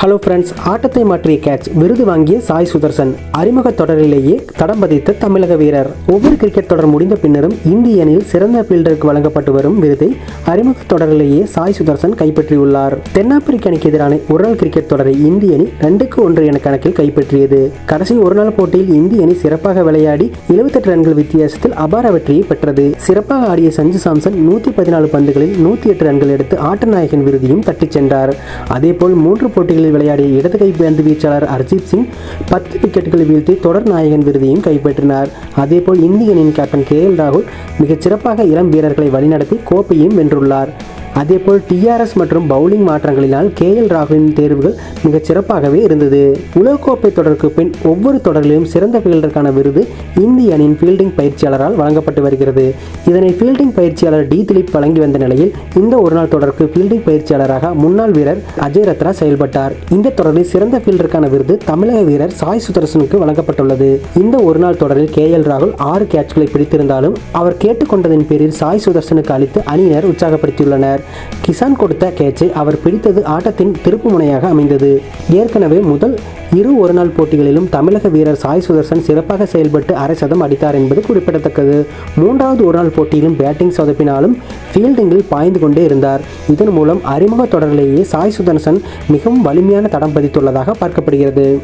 Hello friends ஆட்டத்தை மாற்றிய catch விருது வாங்கிய சாய் சுதர்சன். அறிமுக தொடரிலேயே தடம் பதித்த தமிழக வீரர். ஒவ்வொரு கிரிக்கெட் தொடர் முடிந்த பின்னரும் இந்திய அணியில் சிறந்த ஃபீல்டருக்கு வழங்கப்பட்டு வரும் விருதை அறிமுக தொடரிலேயே சாய் சுதர்சன் கைப்பற்றியுள்ளார். தென்னாப்பிரிக்க அணிக்கு எதிரான ஒருநாள் கிரிக்கெட் தொடரை இந்திய அணி ரெண்டுக்கு ஒன்று என கணக்கில் கைப்பற்றியது. கடைசி ஒருநாள் போட்டியில் இந்திய அணி சிறப்பாக விளையாடி 78 ரன்கள் வித்தியாசத்தில் அபார வெற்றியை பெற்றது. சிறப்பாக ஆடிய சஞ்சு சாம்சன் நூற்றி பதினாலு பந்துகளில் நூற்றி எட்டு ரன்கள் எடுத்து ஆட்டநாயகன் விருதையும் தட்டிச் சென்றார். அதேபோல் மூன்று போட்டிகளில் விளையாடிய இடது கை பந்து வீச்சாளர் அர்ஜித் சிங் பத்து விக்கெட்டுகளை வீழ்த்தி தொடர் நாயகன் விருதையும் கைப்பற்றினார். அதேபோல் இந்திய அணியின் கேப்டன் கே எல் ராகுல் மிகச் சிறப்பாக இளம் வீரர்களை வழிநடத்தி கோப்பையும் வென்றுள்ளார். அதேபோல் டிஆர்எஸ் மற்றும் பவுலிங் மாற்றங்களினால் கே எல் ராகுலின் தேர்வுகள் மிகச் சிறப்பாகவே இருந்தது. உலகக்கோப்பை தொடருக்கு பின் ஒவ்வொரு தொடரிலும் சிறந்த ஃபீல்டருக்கான விருது இந்திய அணியின் ஃபீல்டிங் பயிற்சியாளரால் வழங்கப்பட்டு வருகிறது. இதனை ஃபீல்டிங் பயிற்சியாளர் டி திலீப் வழங்கி வந்த நிலையில் இந்த ஒருநாள் தொடருக்கு ஃபீல்டிங் பயிற்சியாளராக முன்னாள் வீரர் அஜய் ரத்னா செயல்பட்டார். இந்த தொடரில் சிறந்த ஃபீல்டருக்கான விருது தமிழக வீரர் சாய் சுதர்சனுக்கு வழங்கப்பட்டுள்ளது. இந்த ஒருநாள் தொடரில் கே எல் ராகுல் ஆறு கேட்ச்களை பிடித்திருந்தாலும் அவர் கேட்டுக்கொண்டதின் பேரில் சாய் சுதர்சனுக்கு அளித்து அணியினர் உற்சாகப்படுத்தியுள்ளனர். கிசான் கொடுத்த கேட்சை அவர் பிடித்தது ஆட்டத்தின் திருப்பு முனையாக அமைந்தது. ஏற்கனவே முதல் இரு ஒருநாள் போட்டிகளிலும் தமிழக வீரர் சாய் சுதர்சன் சிறப்பாக செயல்பட்டு அரை சதம் அடித்தார் என்பது குறிப்பிடத்தக்கது. மூன்றாவது ஒருநாள் போட்டியிலும் பேட்டிங் சொதப்பினாலும் ஃபீல்டிங்கில் பாய்ந்து கொண்டே இருந்தார். இதன் மூலம் அறிமுக தொடரிலேயே சாய் சுதர்சன் மிகவும் வலிமையான தடம் பதித்துள்ளதாக பார்க்கப்படுகிறது.